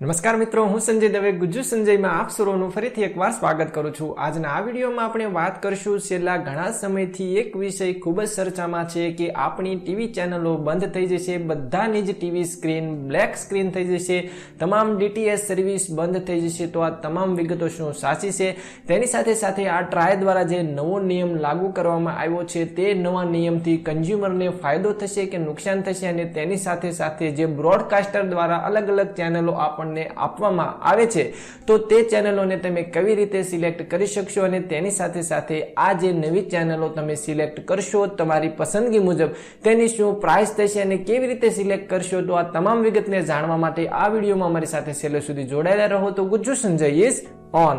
નમસ્કાર મિત્રો, હું સંજય દવે, ગુજ્જુ સંજયમાં આપ સૌનું ફરીથી એકવાર સ્વાગત કરું છું. આજના આ વિડીયોમાં આપણે વાત કરશું છેલ્લા ઘણા સમયથી એક વિષય ખૂબ જ ચર્ચામાં છે કે આપણી ટીવી ચેનલો બંધ થઈ જશે, બધાની જ ટીવી સ્ક્રીન, બ્લેક સ્ક્રીન થઈ જશે, તમામ ડીટીએસ સર્વિસ બંધ થઈ જશે, તો આ તમામ વિગતો શું સાચી છે? તેની સાથે સાથે આ ટ્રાય દ્વારા જે નવો નિયમ લાગુ કરવામાં આવ્યો છે, તે નવા નિયમથી કન્ઝ્યુમરને ફાયદો થશે કે નુકસાન થશે? અને તેની સાથે સાથે જે બ્રોડકાસ્ટર દ્વારા અલગ અલગ ચેનલો આપણને આપવામાં આવે છે. તો તે ચેનલોને તમે કેવી રીતે સિલેક્ટ કરી શકશો અને તેની સાથે સાથે આ જે નવી ચેનલો તમે સિલેક્ટ કરશો તમારી પસંદગી મુજબ, તેની શું પ્રાઇસ થશે અને કેવી રીતે સિલેક્ટ કરશો, તો આ તમામ વિગતને જાણવા માટે આ વિડીયોમાં અમારી સાથે છેલ્લે સુધી જોડાયેલા રહો. તો ગુજ્જુ સંજય ઇઝ ઓન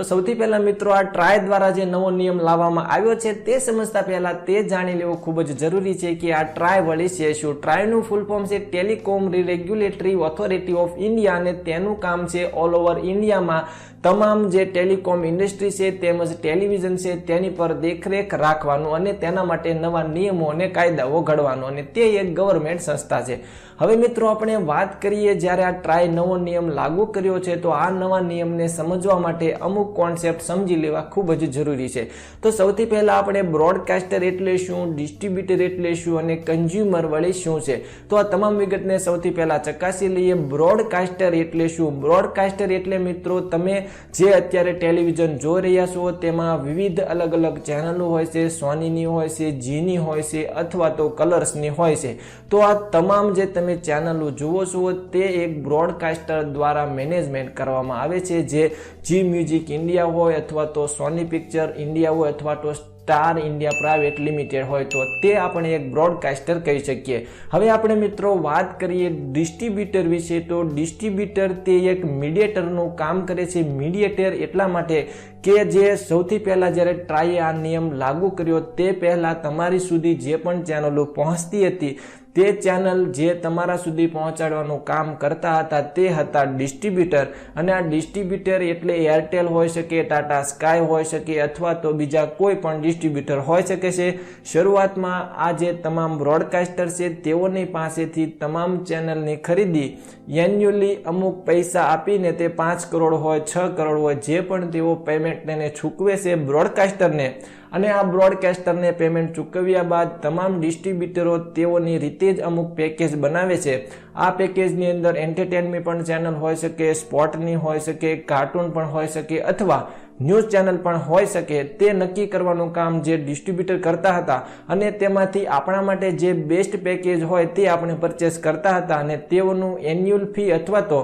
તો સૌથી પહેલા મિત્રો આ ટ્રાય દ્વારા જે નવો નિયમ લાવવામાં આવ્યો છે તે સમજતા પહેલા તે જાણી લેવું ખૂબ જ જરૂરી છે કે આ ટ્રાય વળી છે શું ટ્રાયનું ફૂલ ફોર્મ છે Telecom Regulatory Authority of India અને તેનું કામ છે ઓલ ઓવર ઇન્ડિયામાં તમામ જે ટેલિકોમ ઇન્ડસ્ટ્રી છે તેમજ ટેલિવિઝન છે તેની પર દેખરેખ રાખવાનું અને તેના માટે નવા નિયમો અને કાયદાઓ ઘડવાનો અને તે એક ગવર્મેન્ટ સંસ્થા છે. હવે મિત્રો આપણે વાત કરીએ, જ્યારે આ ટ્રાય નવો નિયમ લાગુ કર્યો છે, તો આ નવા નિયમને સમજવા માટે અમુક કોન્સેપ્ટ સમજી લેવા ખૂબ જ જરૂરી છે. તો સૌથી પહેલાં આપણે બ્રોડકાસ્ટર એટલે શું ડિસ્ટ્રીબ્યુટર એટલે શું, અને કન્ઝ્યુમર વળી શું છે? તો આ તમામ વિગતને સૌથી પહેલાં ચકાસી લઈએ. બ્રોડકાસ્ટર એટલે શું? બ્રોડકાસ્ટર એટલે મિત્રો, તમે જે અત્યારે ટેલિવિઝન જોઈ રહ્યા છો, તેમાં વિવિધ અલગ અલગ ચેનલો હોય છે સોનીની હોય છે જીની હોય છે, અથવા તો કલર્સની હોય છે. તો આ તમામ જે તમે ચેનલો જુઓ છો, તે એક બ્રોડકાસ્ટર દ્વારા મેનેજમેન્ટ કરવામાં આવે છે, જે જી મ્યુઝિક ઇન્ડિયા હોય અથવા તો સોની પિક્ચર ઇન્ડિયા હોય અથવા તો સ્ટાર ઇન્ડિયા પ્રાઇવેટ લિમિટેડ હોય, તો તે આપણે એક બ્રોડકાસ્ટર કહી શકીએ. હવે આપણે મિત્રો વાત કરીએ ડિસ્ટ્રીબ્યુટર વિશે, તો ડિસ્ટ્રીબ્યુટર તે એક મીડિયેટરનું કામ કરે છે. મીડિયેટર એટલા માટે કે જે સૌથી પહેલાં જ્યારે ટ્રાઈએ આ નિયમ લાગુ કર્યો, તે પહેલાં તમારી સુધી જે પણ ચેનલો પહોંચતી હતી તે ચેનલ જે તમારા સુધી પહોંચાડવાનું કામ કરતા હતા તે હતા ડિસ્ટ્રીબ્યુટર. અને આ ડિસ્ટ્રીબ્યુટર એટલે એરટેલ હોઈ શકે, ટાટા સ્કાય હોઈ શકે અથવા તો બીજા કોઈ પણ ડિસ્ટ્રીબ્યુટર હોઈ શકે છે. શરૂઆતમાં આ જે તમામ બ્રોડકાસ્ટર છે તેઓની પાસેથી તમામ ચેનલની ખરીદી એન્યુઅલી અમુક પૈસા આપીને તે પાંચ કરોડ હોય, છ કરોડ હોય જે પણ તેઓ પેમેન્ટ તેને ચૂકવે છે બ્રોડકાસ્ટરને. અને આ બ્રોડકાસ્ટરને પેમેન્ટ ચૂકવ્યા બાદ તમામ ડિસ્ટ્રીબ્યુટરો તેઓની રીતે જ અમુક પેકેજ બનાવે છે. આ પેકેજની અંદર એન્ટરટેનમેન્ટ પણ ચેનલ હોઈ શકે સ્પોર્ટની હોઈ શકે કાર્ટૂન પણ હોઈ શકે અથવા ન્યૂઝ ચેનલ પણ હોઈ શકે. તે નક્કી કરવાનું કામ જે ડિસ્ટ્રીબ્યુટર કરતા હતા અને તેમાંથી આપણા માટે જે બેસ્ટ પેકેજ હોય તે આપણે પરચેસ કરતા હતા અને તેઓનું એન્યુઅલ ફી અથવા તો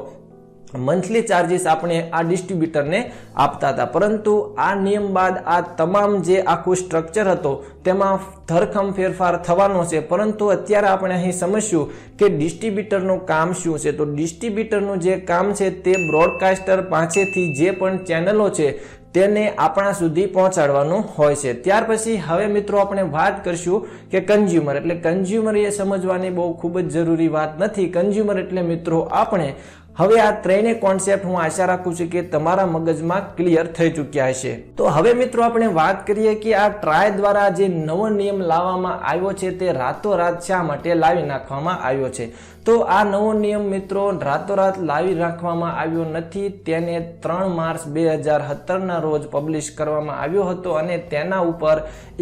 મંથલી ચાર્જિસ આપણે આ ડિસ્ટ્રીબ્યુટરને આપતા હતા. પરંતુ આ નિયમ બાદ આ તમામ જે આખું સ્ટ્રક્ચર હતો, તેમાં ધરખમ ફેરફાર થવાનો છે. પરંતુ અત્યારે આપણે અહીં સમજશું કે ડિસ્ટ્રીબ્યુટરનું કામ શું છે? તો ડિસ્ટ્રીબ્યુટરનું જે કામ છે તે બ્રોડકાસ્ટર પાસેથી જે પણ ચેનલો છે, તેને આપણા સુધી પહોંચાડવાનું હોય છે. ત્યાર પછી હવે મિત્રો આપણે વાત કરશું કે કન્ઝ્યુમર એટલે કન્ઝ્યુમર એ સમજવાની બહુ ખૂબ જ જરૂરી વાત નથી. કન્ઝ્યુમર એટલે મિત્રો આપણે હવે આ ત્રણેય કોન્સેપ્ટ હું આશા રાખું છું કે તમારા મગજમાં ક્લિયર થઈ ચૂક્યા હશે. તો હવે મિત્રો આપણે વાત કરીએ કે આ ટ્રાય દ્વારા જે નવો નિયમ લાવવામાં આવ્યો છે તે રાતોરાત શા માટે લાવી નાખવામાં આવ્યો છે? તો આ નવો નિયમ મિત્રો રાતોરાત લાવી રાખવામાં આવ્યો નથી. તેને ત્રણ માર્ચ બે હજાર સત્તરના રોજ પબ્લિશ કરવામાં આવ્યો હતો અને તેના ઉપર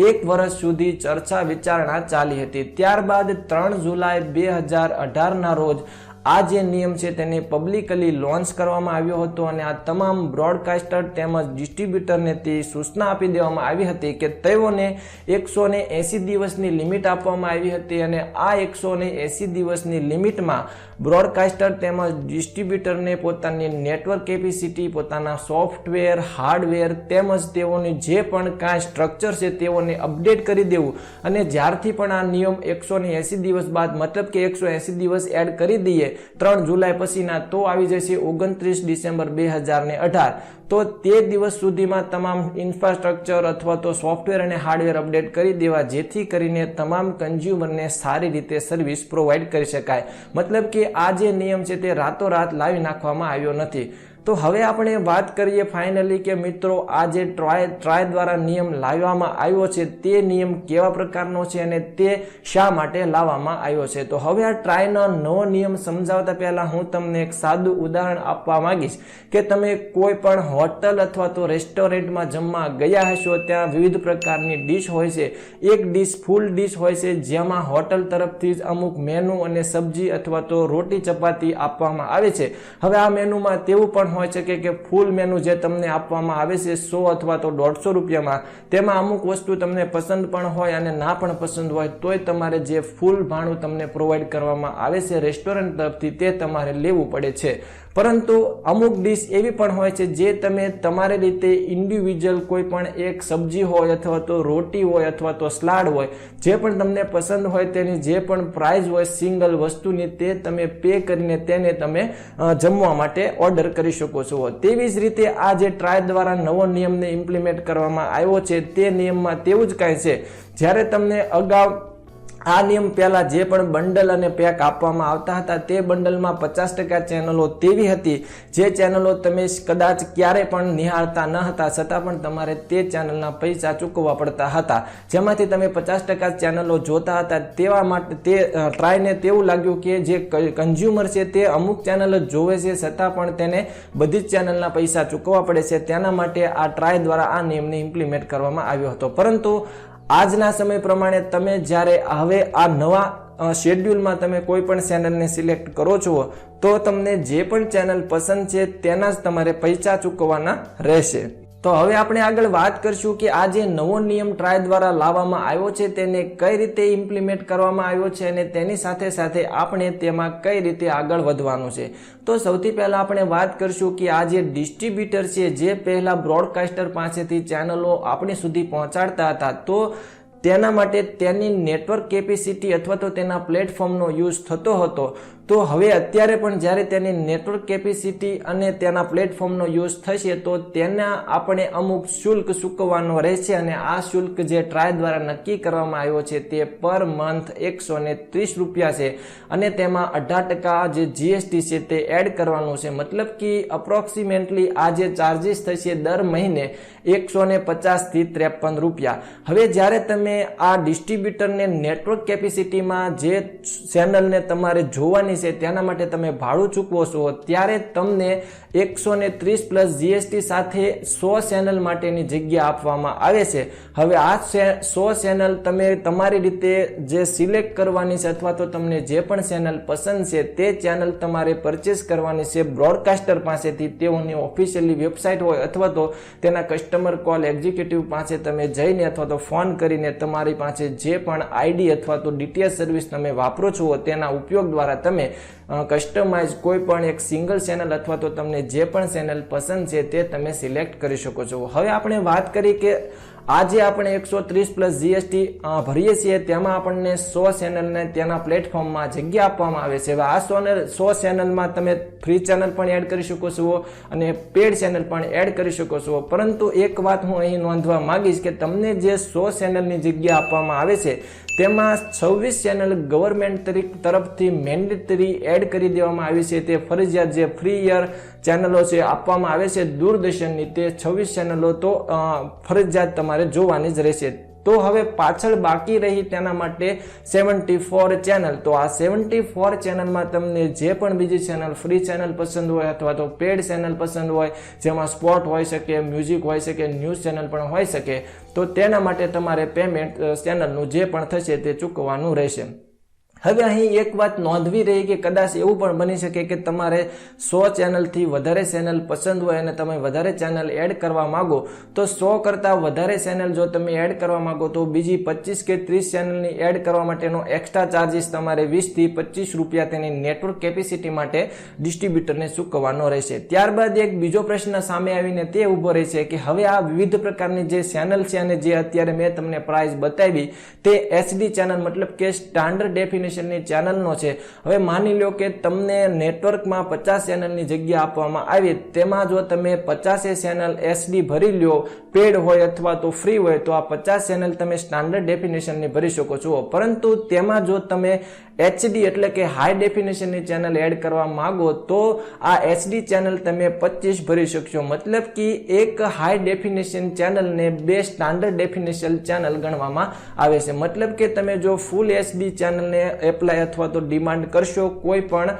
એક વર્ષ સુધી ચર્ચા વિચારણા ચાલી હતી. ત્યારબાદ ત્રણ જુલાઈ બે હજાર અઢારના રોજ આ જે નિયમ છે તેને પબ્લિકલી લોન્ચ કરવામાં આવ્યો હતો અને આ તમામ બ્રોડકાસ્ટર તેમજ ડિસ્ટ્રીબ્યુટરને તે સૂચના આપી દેવામાં આવી હતી કે તેઓને એકસો એંસી દિવસની લિમિટ આપવામાં આવી હતી અને આ એકસો એંસી દિવસની લિમિટમાં બ્રોડકાસ્ટર તેમજ ડિસ્ટ્રીબ્યુટરને પોતાની નેટવર્ક કેપેસિટી, પોતાના સોફ્ટવેર, હાર્ડવેર તેમજ તેઓની જે પણ કાંઈ સ્ટ્રક્ચર છે તેઓને અપડેટ કરી દેવું. અને જ્યારથી પણ આ નિયમ એકસો ને એંસી દિવસ બાદ, મતલબ કે એકસો એંસી દિવસ એડ કરી દઈએ, ત્રણ જુલાઈ પછીના, તો આવી જશે ઓગણત્રીસ ડિસેમ્બર બે હજાર અઢાર. તો તે દિવસ સુધીમાં તમામ ઇન્ફ્રાસ્ટ્રક્ચર અથવા તો સોફ્ટવેર અને હાર્ડવેર અપડેટ કરી દેવા, જેથી કરીને તમામ કન્ઝ્યુમરને સારી રીતે સર્વિસ પ્રોવાઈડ કરી શકાય. મતલબ કે આ જે નિયમ છે તે રાતોરાત લાવી નાખવામાં આવ્યો નથી. તો હવે આપણે વાત કરીએ ફાઇનલી કે મિત્રો આ જે ટ્રાય ટ્રાય દ્વારા નિયમ લાવવામાં આવ્યો છે, તે નિયમ કેવા પ્રકારનો છે અને તે શા માટે લાવવામાં આવ્યો છે? તો હવે આ ટ્રાયનો નવો નિયમ સમજાવતા પહેલાં હું તમને એક સાદું ઉદાહરણ આપવા માંગીશ કે તમે કોઈ પણ હોટલ અથવા તો રેસ્ટોરન્ટમાં જમવા ગયા હશો, ત્યાં વિવિધ પ્રકારની ડીશ હોય છે. એક ડીશ ફૂલ ડીશ હોય છે, જેમાં હોટલ તરફથી જ અમુક મેનુ અને સબ્જી અથવા તો રોટી ચપાતી આપવામાં આવે છે. હવે આ મેનુમાં તેવું પણ હોય છે કે કે ફૂલ મેનુ જે તમને આપવામાં આવે છે, સો અથવા તો દોઢસો રૂપિયામાં, તેમાં અમુક વસ્તુ તમને પસંદ પણ હોય અને ના પણ પસંદ હોય, તોય તમારે જે ફૂલ ભાણું તમને પ્રોવાઈડ કરવામાં આવે છે રેસ્ટોરન્ટ તરફથી, તે તમારે લેવું પડે છે. પરંતુ અમુક ડીશ એવી પણ હોય છે જે તમે તમારી રીતે ઇન્ડિવિજ્યુઅલ કોઈ પણ એક સબ્જી હોય અથવા તો રોટી હોય અથવા તો સ્લાડ હોય, જે પણ તમને પસંદ હોય તેની જે પણ પ્રાઇઝ હોય સિંગલ વસ્તુની તે તમે પે કરીને તેને તમે જમવા માટે ઓર્ડર કરી શકો છો. તેવી જ રીતે આ જે ટ્રાય દ્વારા નવો નિયમને ઇમ્પ્લિમેન્ટ કરવામાં આવ્યો છે તે નિયમમાં તેવું જ કાંઈ છે. જ્યારે તમને અગાઉ આ નિયમ પહેલા જે પણ બંડલ અને પેક આપવામાં આવતા હતા, તે બંડલમાં પચાસ ટકા ચેનલો તેવી હતી, જે ચેનલો તમે કદાચ ક્યારે પણ નિહાળતા ન હતા, છતાં પણ તમારે તે ચેનલના પૈસા ચૂકવવા પડતા હતા. જેમાંથી તમે પચાસ ટકા ચેનલો જોતા હતા, તેવા માટે તે ટ્રાયને તેવું લાગ્યું કે જે કન્ઝ્યુમર છે તે અમુક ચેનલ જ જોવે છે, છતાં પણ તેને બધી જ ચેનલના પૈસા ચૂકવવા પડે છે. તેના માટે આ ટ્રાય દ્વારા આ નિયમને ઇમ્પ્લિમેન્ટ કરવામાં આવ્યો હતો. પરંતુ આજના સમય પ્રમાણે તમે જ્યારે હવે આ નવા શેડ્યુલમાં તમે કોઈ પણ ચેનલને સિલેક્ટ કરો છો, તો તમને જે પણ ચેનલ પસંદ છે, તેના જ તમારે પૈસા ચૂકવવાના રહેશે. તો હવે આપણે આગળ વાત કરશું કે આ જે નવો નિયમ ટ્રાય દ્વારા લાવવામાં આવ્યો છે, તેને કઈ રીતે ઇમ્પ્લિમેન્ટ કરવામાં આવ્યો છે અને તેની સાથે સાથે આપણે તેમાં કઈ રીતે આગળ વધવાનું છે. તો સૌથી પહેલાં આપણે વાત કરશું કે આ જે ડિસ્ટ્રીબ્યુટર છે, જે પહેલાં બ્રોડકાસ્ટર પાસેથી ચેનલો આપણી સુધી પહોંચાડતા હતા, તો તેના માટે તેની નેટવર્ક કેપેસિટી અથવા તો તેના પ્લેટફોર્મનો યુઝ થતો હતો. તો હવે અત્યારે પણ જ્યારે તેની નેટવર્ક કેપેસિટી અને તેના પ્લેટફોર્મનો યુઝ થશે, તો તેના આપણે અમુક શુલ્ક ચૂકવવાનો રહેશે અને આ શુલ્ક જે ટ્રાય દ્વારા નક્કી કરવામાં આવ્યો છે તે પર મંથ એકસો ને ત્રીસ રૂપિયા છે. અને તેમાં અઢાર ટકા જે જીએસટી છે તે એડ કરવાનું છે. મતલબ કે અપ્રોક્સિમેટલી આ જે ચાર્જિસ થશે દર મહિને એકસો ને પચાસથી ત્રેપન રૂપિયા. હવે જ્યારે તમે આ ડિસ્ટ્રીબ્યુટરને નેટવર્ક કેપેસિટીમાં જે ચેનલને તમારે જોવાની છે, તેના માટે તમે ભાડું ચૂકવો છો, ત્યારે તમને એકસો ને ત્રીસ પ્લસ જીએસટી સાથે સો ચેનલ માટેની જગ્યા આપવામાં આવે છે. હવે આ સો ચેનલ તમે તમારી રીતે જે સિલેક્ટ કરવાની છે અથવા તો તમને જે પણ ચેનલ પસંદ છે, તે ચેનલ તમારે પરચેસ કરવાની છે બ્રોડકાસ્ટર પાસેથી. તેઓની ઓફિશિયલી વેબસાઇટ હોય અથવા તો તેના કસ્ટમર કોલ એક્ઝિક્યુટિવ પાસે તમે જઈને અથવા તો ફોન કરીને તમારી પાસે જે પણ આઈડી અથવા તો ડીટીએસ સર્વિસ તમે વાપરો છો, તેના ઉપયોગ દ્વારા તમે કસ્ટમાઇઝ કોઈ પણ એક સિંગલ ચેનલ અથવા તો તમને જે પણ ચેનલ પસંદ છે તે તમે સિલેક્ટ કરી શકો છો. હવે આપણે વાત કરી કે આજે આપણે એકસો ત્રીસ પ્લસ જીએસટી ભરીએ છીએ. તેમાં આપણને સો ચેનલને તેના પ્લેટફોર્મમાં જગ્યા આપવામાં આવે છે. આ સોનલ સો ચેનલમાં તમે ફ્રી ચેનલ પણ એડ કરી શકો છો અને પેડ ચેનલ પણ એડ કરી શકો છો. પરંતુ એક વાત હું અહીં નોંધવા માંગીશ કે તમને જે સો ચેનલની જગ્યા આપવામાં આવે છે, તેમાં છવ્વીસ ચેનલ ગવર્મેન્ટ તરફથી મેન્ડેટરી એડ કરી દેવામાં આવી છે. તે ફરજિયાત જે ફ્રી યર ચેનલો છે આપવામાં આવે છે દૂરદર્શનની તે છવ્વીસ ચેનલો તો ફરજિયાત તમારે જોવાની જ રહેશે. તો હવે પાછળ બાકી રહી તેના માટે સેવન્ટી ફોર ચેનલ. તો આ સેવન્ટી ફોર ચેનલમાં તમને જે પણ બીજી ચેનલ, ફ્રી ચેનલ પસંદ હોય અથવા તો પેડ ચેનલ પસંદ હોય, જેમાં સ્પોર્ટ હોઈ શકે, મ્યુઝિક હોઈ શકે, ન્યૂઝ ચેનલ પણ હોઈ શકે, તો તેના માટે તમારે પેમેન્ટ ચેનલનું જે પણ થશે તે ચૂકવવાનું રહેશે. હવે અહીં એક વાત નોંધવી રહી કે કદાચ એવું પણ બની શકે કે તમારે સો ચેનલથી વધારે ચેનલ પસંદ હોય અને તમે વધારે ચેનલ એડ કરવા માંગો, તો સો કરતાં વધારે ચેનલ જો તમે એડ કરવા માંગો, તો બીજી પચીસ કે ત્રીસ ચેનલની એડ કરવા માટેનો એક્સ્ટ્રા ચાર્જિસ તમારે વીસથી પચીસ રૂપિયા તેની નેટવર્ક કેપેસિટી માટે ડિસ્ટ્રીબ્યુટરને ચૂકવવાનો રહેશે. ત્યારબાદ એક બીજો પ્રશ્ન સામે આવીને તે ઊભો રહે છે કે હવે આ વિવિધ પ્રકારની જે ચેનલ છે અને જે અત્યારે મેં તમને પ્રાઇસ બતાવી, તે એચડી ચેનલ મતલબ કે સ્ટાન્ડર્ડ ડેફિનેશનની ચેનલનો છે. હવે માની લો કે તમને નેટવર્કમાં પચાસ ચેનલની જગ્યા આપવામાં આવી. તેમાં જો તમે પચાસે ચેનલ એસડી ભરી લ્યો પેડ હોય અથવા તો ફ્રી હોય, તો આ પચાસ ચેનલ તમે સ્ટાન્ડર્ડ ડેફિનેશનની ભરી શકો છો. પરંતુ તેમાં જો તમે એચડી એટલે કે હાઈ ડેફિનેશનની ચેનલ એડ કરવા માંગો, તો આ એચડી ચેનલ તમે પચીસ ભરી શકશો. મતલબ કે એક હાઈ ડેફિનેશન ચેનલને બે સ્ટાન્ડર્ડ ડેફિનેશન ચેનલ ગણવામાં આવે છે. મતલબ કે તમે જો ફૂલ એચડી ચેનલને એપ્લાય અથવા તો ડિમાન્ડ કરશો કોઈ પણ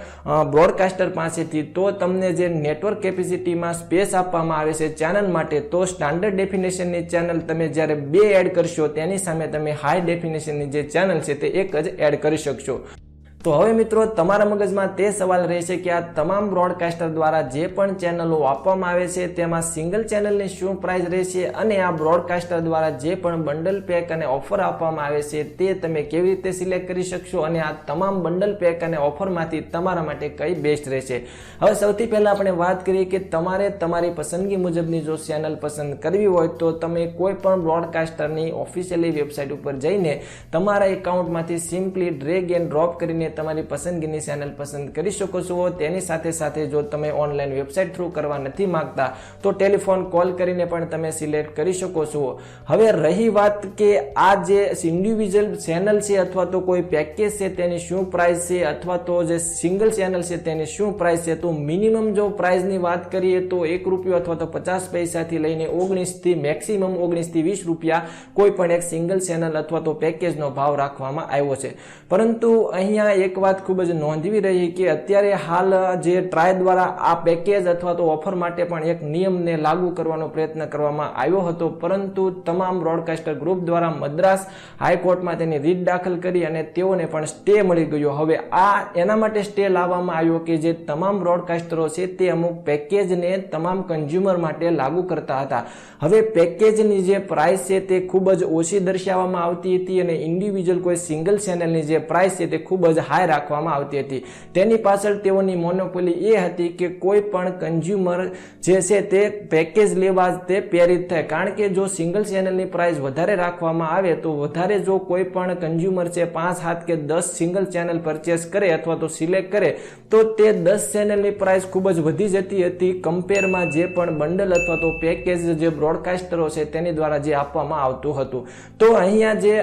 બ્રોડકાસ્ટર પાસેથી, તો તમને જે નેટવર્ક કેપેસિટીમાં સ્પેસ આપવામાં આવે છે ચેનલ માટે, તો સ્ટાન્ડર્ડ ડેફિનેશનની ચેનલ તમે જ્યારે બે એડ કરશો, તેની સામે તમે હાઈ ડેફિનેશનની જે ચેનલ છે તે એક જ એડ કરી શકશો. તો હવે મિત્રો, તમારા મગજમાં તે સવાલ રહેશે કે આ તમામ બ્રોડકાસ્ટર દ્વારા જે પણ ચેનલો આપવામાં આવે છે, તેમાં સિંગલ ચેનલની શું પ્રાઇસ રહેશે અને આ બ્રોડકાસ્ટર દ્વારા જે પણ બંડલ પેક અને ઓફર આપવામાં આવે છે, તે તમે કેવી રીતે સિલેક્ટ કરી શકશો અને આ તમામ બંડલ પેક અને ઓફરમાંથી તમારા માટે કઈ બેસ્ટ રહેશે? હવે સૌથી પહેલાં આપણે વાત કરીએ કે તમારે તમારી પસંદગી મુજબની જો ચેનલ પસંદ કરવી હોય તો તમે કોઈ પણ બ્રોડકાસ્ટરની ઓફિશિયલી વેબસાઇટ ઉપર જઈને તમારા એકાઉન્ટમાંથી સિમ્પલી ડ્રેગ એન્ડ ડ્રોપ કરીને તમારી પસંદગીની ચેનલ પસંદ કરી શકો છો. તેની સાથે સાથે જો તમે ઓનલાઈન વેબસાઇટ થ્રુ કરવા નથી માંગતા, તો ટેલિફોન કોલ કરીને પણ તમે સિલેક્ટ કરી શકો છો. હવે રહી વાત કે આ જે ઇન્ડિવિજ્યુઅલ ચેનલ છે અથવા તો કોઈ પેકેજ છે, તેની શું પ્રાઇસ છે અથવા તો જે સિંગલ ચેનલ છે, તેની શું પ્રાઇસ છે, તો મિનિમમ જો પ્રાઇસની વાત કરીએ તો એક રૂપિયો અથવા તો પચાસ પૈસાથી લઈને ઓગણીસથી મેક્સિમમ ઓગણીસથી વીસ રૂપિયા કોઈ પણ એક સિંગલ ચેનલ અથવા તો પેકેજનો ભાવ રાખવામાં આવ્યો છે. પરંતુ અહીંયા એક વાત ખૂબ જ નોંધવી રહી કે અત્યારે હાલ જે ટ્રાય દ્વારા આ પેકેજ અથવા તો ઓફર માટે પણ એક નિયમને લાગુ કરવાનો પ્રયત્ન કરવામાં આવ્યો હતો. પરંતુ તમામ બ્રોડકાસ્ટર ગ્રુપ દ્વારા મદ્રાસ હાઈકોર્ટમાં તેની રીટ દાખલ કરી અને તેઓને પણ સ્ટે મળી ગયો. હવે આ એના માટે સ્ટે લાવવામાં આવ્યો કે જે તમામ બ્રોડકાસ્ટરો છે તે અમુક પેકેજને તમામ કન્ઝ્યુમર માટે લાગુ કરતા હતા. હવે પેકેજની જે પ્રાઇસ છે તે ખૂબ જ ઓછી દર્શાવવામાં આવતી હતી અને ઇન્ડિવિજ્યુઅલ કોઈ સિંગલ ચેનલની જે પ્રાઇસ છે તે ખૂબ જ હાઈ રાખવામાં આવતી હતી. તેની પાછળ તેઓની મોનોપોલી એ હતી કે કોઈ પણ કન્ઝ્યુમર જે છે તે પેકેજ લેવા તે પ્રેરિત થાય. કારણ કે જો સિંગલ ચેનલની પ્રાઇસ વધારે રાખવામાં આવે તો વધારે જો કોઈ પણ કન્ઝ્યુમર છે પાંચ હાથ કે દસ સિંગલ ચેનલ પરચેસ કરે અથવા તો સિલેક્ટ કરે, તો તે દસ ચેનલની પ્રાઇસ ખૂબ જ વધી જતી હતી કમ્પેરમાં જે પણ બંડલ અથવા તો પેકેજ જે બ્રોડકાસ્ટરો છે તેની દ્વારા જે આપવામાં આવતું હતું. તો અહીંયા જે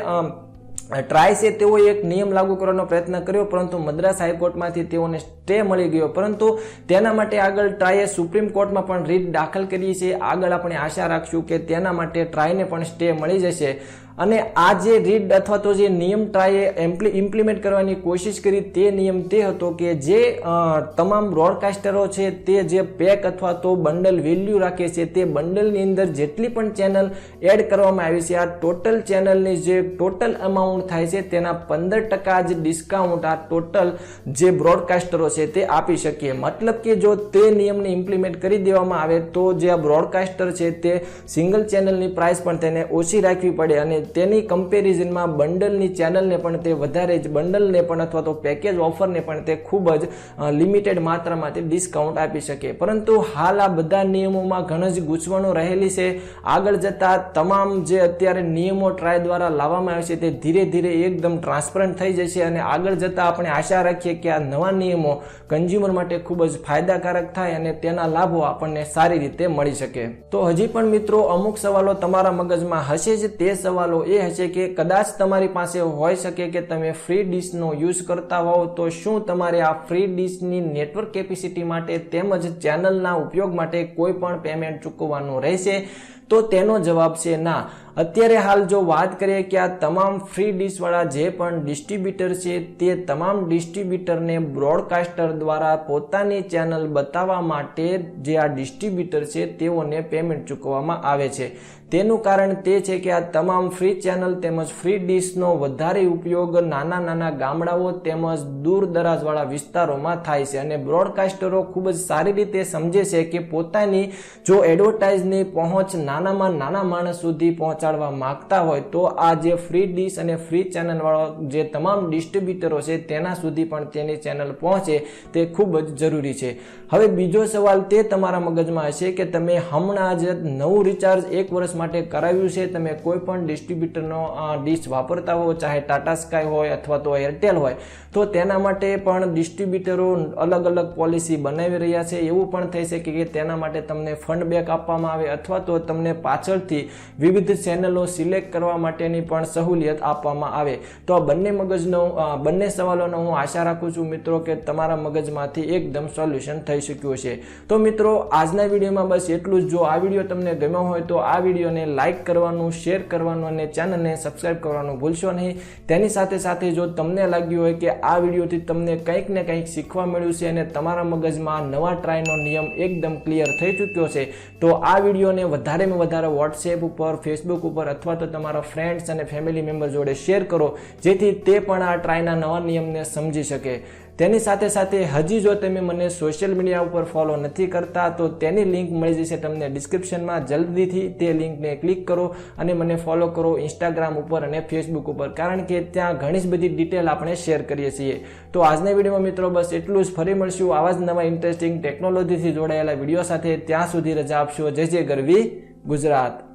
ટ્રાય છે, તેઓએ એક નિયમ લાગુ કરવાનો પ્રયત્ન કર્યો, પરંતુ મદ્રાસ હાઈકોર્ટમાંથી તેઓને સ્ટે મળી ગયો. પરંતુ તેના માટે આગળ ટ્રાયે સુપ્રીમ કોર્ટમાં પણ રીટ દાખલ કરી છે. આગળ આપણે આશા રાખશું કે તેના માટે ટ્રાયને પણ સ્ટે મળી જશે. અને આ જે રીડ અથવા તો જે નિયમ ટ્રાયે ઇમ્પ્લિમેન્ટ કરવાની કોશિશ કરી તે નિયમ તે હતો કે જે તમામ બ્રોડકાસ્ટરો છે તે જે પેક અથવા તો બંડલ વેલ્યુ રાખે છે તે બંડલની અંદર જેટલી પણ ચેનલ એડ કરવામાં આવી છે, આ ટોટલ ચેનલની જે ટોટલ અમાઉન્ટ થાય છે તેના પંદર ટકા જ ડિસ્કાઉન્ટ આ ટોટલ જે બ્રોડકાસ્ટરો છે તે આપી શકીએ. મતલબ કે જો તે નિયમને ઇમ્પ્લિમેન્ટ કરી દેવામાં આવે તો જે આ બ્રોડકાસ્ટર છે તે સિંગલ ચેનલની પ્રાઇસ પણ તેને ઓછી રાખવી પડે અને તેની કમ્પેરિઝનમાં બંડલની ચેનલને પણ તે વધારે જ બંડલને પણ અથવા તો પેકેજ ઓફરને પણ તે ખૂબ જ લિમિટેડ માત્રામાં તે ડિસ્કાઉન્ટ આપી શકે. પરંતુ હાલ આ બધા નિયમોમાં ઘણી જ ગૂંચવણો રહેલી છે. આગળ જતા તમામ જે અત્યારે નિયમો ટ્રાય દ્વારા લાવવામાં આવે છે તે ધીરે ધીરે એકદમ ટ્રાન્સપરન્ટ થઈ જશે અને આગળ જતા આપણે આશા રાખીએ કે આ નવા નિયમો કન્ઝ્યુમર માટે ખૂબ જ ફાયદાકારક થાય અને તેના લાભો આપણને સારી રીતે મળી શકે. તો હજી પણ મિત્રો અમુક સવાલો તમારા મગજમાં હશે જ. તે સવાલો એ હશે કે કદાચ તમારી પાસે હોઈ શકે કે તમે ફ્રી ડિશનો યુઝ કરતા હોવ, તો શું તમારે આ ફ્રી ડિશની નેટવર્ક કેપેસિટી માટે તેમજ ચેનલના ઉપયોગ માટે કોઈ પણ પેમેન્ટ ચૂકવવાનું રહેશે? તો તેનો જવાબ છે ના. અત્યારે હાલ જો વાત કરીએ કે આ તમામ ફ્રી ડીશવાળા જે પણ ડિસ્ટ્રીબ્યુટર છે, તે તમામ ડિસ્ટ્રીબ્યુટરને બ્રોડકાસ્ટર દ્વારા પોતાની ચેનલ બતાવવા માટે જે આ ડિસ્ટ્રીબ્યુટર છે, તેઓને પેમેન્ટ ચૂકવવામાં આવે છે. તેનું કારણ તે છે કે આ તમામ ફ્રી ચેનલ તેમજ ફ્રી ડીશનો વધારે ઉપયોગ નાના નાના ગામડાઓ તેમજ દૂર દરાજવાળા વિસ્તારોમાં થાય છે અને બ્રોડકાસ્ટરો ખૂબ જ સારી રીતે સમજે છે કે પોતાની જો એડવર્ટાઇઝની પહોંચ નાનામાં નાના માણસ સુધી પહોંચાડવા માંગતા હોય તો આ જે ફ્રી ડીશ અને ફ્રી ચેનલવાળો જે તમામ ડિસ્ટ્રીબ્યુટરો છે, તેના સુધી પણ તેની ચેનલ પહોંચે, તે ખૂબ જ જરૂરી છે. હવે બીજો સવાલ તે તમારા મગજમાં હશે કે તમે હમણાં જ નવું રિચાર્જ એક વર્ષ માટે કરાવ્યું છે, તમે કોઈ પણ ડિસ્ટ્રીબ્યુટરનો ડીશ વાપરતા હો, ચાહે ટાટા સ્કાય હોય અથવા તો એરટેલ હોય, તો તેના માટે પણ ડિસ્ટ્રીબ્યુટરો અલગ અલગ પોલિસી બનાવી રહ્યા છે. એવું પણ થઈ શકે કે તેના માટે તમને ફંડ બેક આપવામાં આવે અથવા તો તમને તમને પાછળથી વિવિધ ચેનલો સિલેક્ટ કરવા માટેની પણ સહુલિયત આપવામાં આવે. તો આ બંને મગજનો બંને સવાલોનો હું આશા રાખું છું મિત્રો કે તમારા મગજમાંથી એકદમ સોલ્યુશન થઈ શક્યું છે તો મિત્રો, આજના વિડીયોમાં બસ એટલું જ. જો આ વીડિયો તમને ગમ્યો હોય તો આ વિડીયોને લાઇક કરવાનું, શેર કરવાનું અને ચેનલને સબસ્ક્રાઇબ કરવાનું ભૂલશો નહીં. તેની સાથે સાથે જો તમને લાગ્યું હોય કે આ વિડીયોથી તમને કંઈક ને કંઈક શીખવા મળ્યું છે અને તમારા મગજમાં નવા ટ્રાયનો નિયમ એકદમ ક્લિયર થઈ ચૂક્યો છે, તો આ વિડીયોને વધારેમાં વધારે વોટ્સએપ ઉપર ફેસબુક ઉપર અથવા તો તમારા ફ્રેન્ડ્સ અને ફેમિલી મેમ્બર જોડે શેર કરો, જેથી તે પણ આ ટ્રાયના નવા નિયમને સમજી શકે. તેની સાથે સાથે હજી જો તમે મને સોશિયલ મીડિયા ઉપર ફોલો નથી કરતા, તો તેની લિંક મળી જશે તમને ડિસ્ક્રિપ્શનમાં જલ્દીથી તે લિંકને ક્લિક કરો અને મને ફોલો કરો ઇન્સ્ટાગ્રામ ઉપર અને ફેસબુક ઉપર, કારણ કે ત્યાં ઘણી જ બધી ડિટેલ આપણે શેર કરીએ છીએ. તો આજના વિડીયોમાં મિત્રો બસ એટલું જ. ફરી મળશું આવા જ નવા ઇન્ટરેસ્ટિંગ ટેકનોલોજીથી જોડાયેલા વીડિયો સાથે. ત્યાં સુધી રજા આપશો. જય જય ગરવી. ગુજરાત